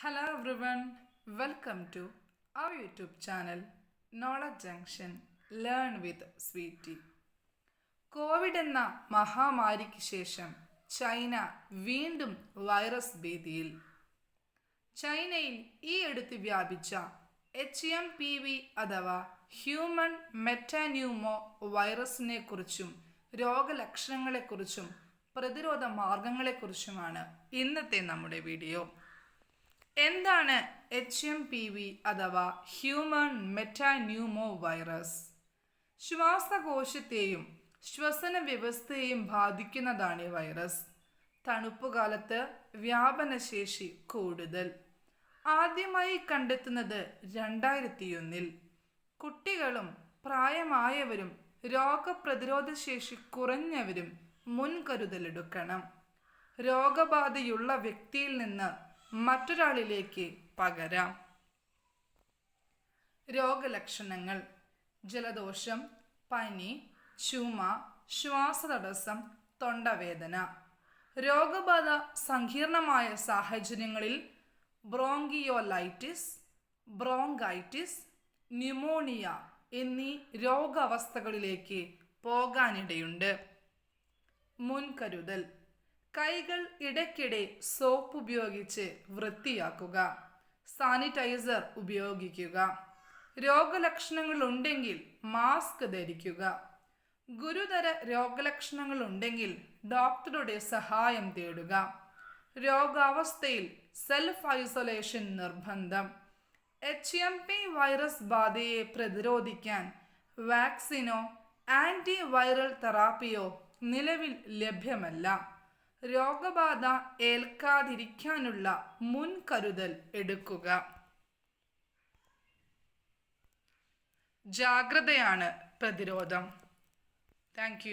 Hello everyone, welcome to our YouTube channel knowledge junction learn with Sweetie. Covid എന്ന മഹാമാരിക്ക് ശേഷം China വീണ്ടും virus ഭീതിയിൽ ചൈനയിൽ ഈ അടുത്ത് വ്യാപിച്ച എച്ച് എം പി വി അഥവാ ഹ്യൂമൻ മെറ്റാന്യൂമോ വൈറസിനെ കുറിച്ചും രോഗലക്ഷണങ്ങളെക്കുറിച്ചും പ്രതിരോധ മാർഗങ്ങളെക്കുറിച്ചുമാണ് ഇന്നത്തെ നമ്മുടെ വീഡിയോ എന്താണ് എച്ച് എം പി വി അഥവാ ഹ്യൂമൻ മെറ്റാന്യൂമോ വൈറസ് ശ്വാസകോശത്തെയും ശ്വസന വ്യവസ്ഥയെയും ബാധിക്കുന്നതാണ് ഈ വൈറസ് തണുപ്പുകാലത്ത് വ്യാപനശേഷി കൂടുതൽ. ആദ്യമായി കണ്ടെത്തുന്നത് രണ്ടായിരത്തിയൊന്നിൽ. കുട്ടികളും പ്രായമായവരും രോഗപ്രതിരോധ ശേഷി കുറഞ്ഞവരും മുൻകരുതലെടുക്കണം. രോഗബാധയുള്ള വ്യക്തിയിൽ നിന്ന് മറ്റൊരാളിലേക്ക് പകരാം. രോഗലക്ഷണങ്ങൾ ജലദോഷം പനി ചുമ ശ്വാസതടസ്സം തൊണ്ടവേദന. രോഗബാധ സങ്കീർണമായ സാഹചര്യങ്ങളിൽ ബ്രോങ്കിയോലൈറ്റിസ് ബ്രോങ്കൈറ്റിസ് ന്യൂമോണിയ എന്നീ രോഗാവസ്ഥകളിലേക്ക് പോകാനിടയുണ്ട്. മുൻകരുതൽ. കൈകൾ ഇടയ്ക്കിടെ സോപ്പ് ഉപയോഗിച്ച് വൃത്തിയാക്കുക. സാനിറ്റൈസർ ഉപയോഗിക്കുക. രോഗലക്ഷണങ്ങൾ ഉണ്ടെങ്കിൽ മാസ്ക് ധരിക്കുക. ഗുരുതര രോഗലക്ഷണങ്ങൾ ഉണ്ടെങ്കിൽ ഡോക്ടറുടെ സഹായം തേടുക. രോഗാവസ്ഥയിൽ സെൽഫ് ഐസൊലേഷൻ നിർബന്ധം. എച്ച് എം പി വൈറസ് ബാധയെ പ്രതിരോധിക്കാൻ വാക്സിനോ ആന്റി വൈറൽ തെറാപ്പിയോ നിലവിൽ ലഭ്യമല്ല. രോഗബാധ ഏൽക്കാതിരിക്കാനുള്ള മുൻകരുതൽ എടുക്കുക. ജാഗ്രതയാണ് പ്രതിരോധം. താങ്ക്